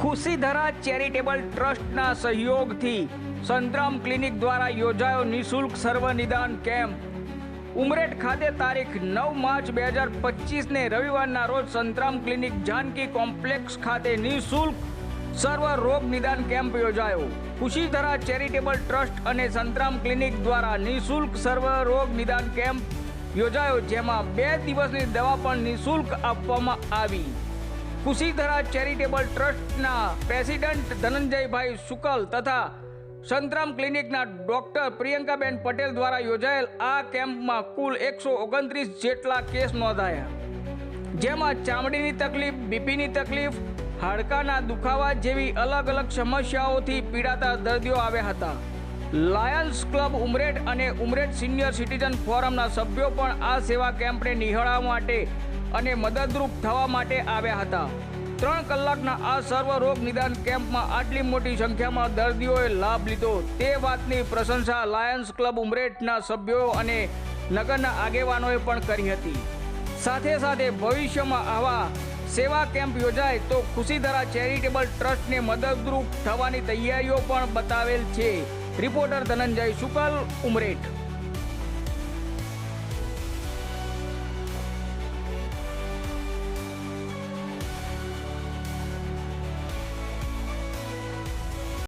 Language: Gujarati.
ખુશીધરા ચેરિટેબલ ટ્રસ્ટના સહયોગથી સંતરામ ક્લિનિક દ્વારા યોજાયો નિઃશુલ્ક સર્વ નિદાન કેમ્પ. ઉમરેઠ ખાતે તારીખ નવ માર્ચ બે હજાર પચીસને રવિવારના રોજ સંતરામ ક્લિનિક જાનકી કોમ્પ્લેક્સ ખાતે નિઃશુલ્ક સર્વ રોગ નિદાન કેમ્પ યોજાયો. ખુશીધરા ચેરિટેબલ ટ્રસ્ટ અને સંતરામ ક્લિનિક દ્વારા નિઃશુલ્ક સર્વ રોગ નિદાન કેમ્પ યોજાયો, જેમાં બે દિવસની દવા પણ નિઃશુલ્ક આપવામાં આવી. ખુશીધરા ચેરિટેબલ ટ્રસ્ટના પ્રેસિડેન્ટ ધનંજયભાઈ શુકલ તથા સંતરામ ક્લિનિકના ડોક્ટર પ્રિયંકાબેન પટેલ દ્વારા યોજાયેલ આ કેમ્પમાં કુલ એકસો ઓગણત્રીસ જેટલા કેસ નોંધાયા. જેમાં ચામડીની તકલીફ, બીપીની તકલીફ, હાડકાના દુખાવા જેવી અલગ અલગ સમસ્યાઓથી પીડાતા દર્દીઓ આવ્યા હતા. લાયન્સ ક્લબ ઉમરેઠ અને ઉમરેઠ સિનિયર સિટીઝન ફોરમના સભ્યો પણ આ સેવા કેમ્પને નિહાળવા માટે અને મદદરૂપ થવા માટે આવ્યા હતા. ત્રણ કલાકના આ સર્વ રોગ નિદાન કેમ્પમાં આટલી મોટી સંખ્યામાં દર્દીઓએ લાભ લીધો. તે વાતની પ્રશંસા લાયન્સ ક્લબ ઉમરેઠના સભ્યો અને નગરના આગેવાનોએ પણ કરી હતી. સાથે સાથે ભવિષ્યમાં આવા સેવા કેમ્પ યોજાય તો ખુશીધરા ચેરિટેબલ ટ્રસ્ટને મદદરૂપ થવાની તૈયારીઓ પણ બતાવેલ છે. રિપોર્ટર ધનંજય શુકલ ઉમરેઠ.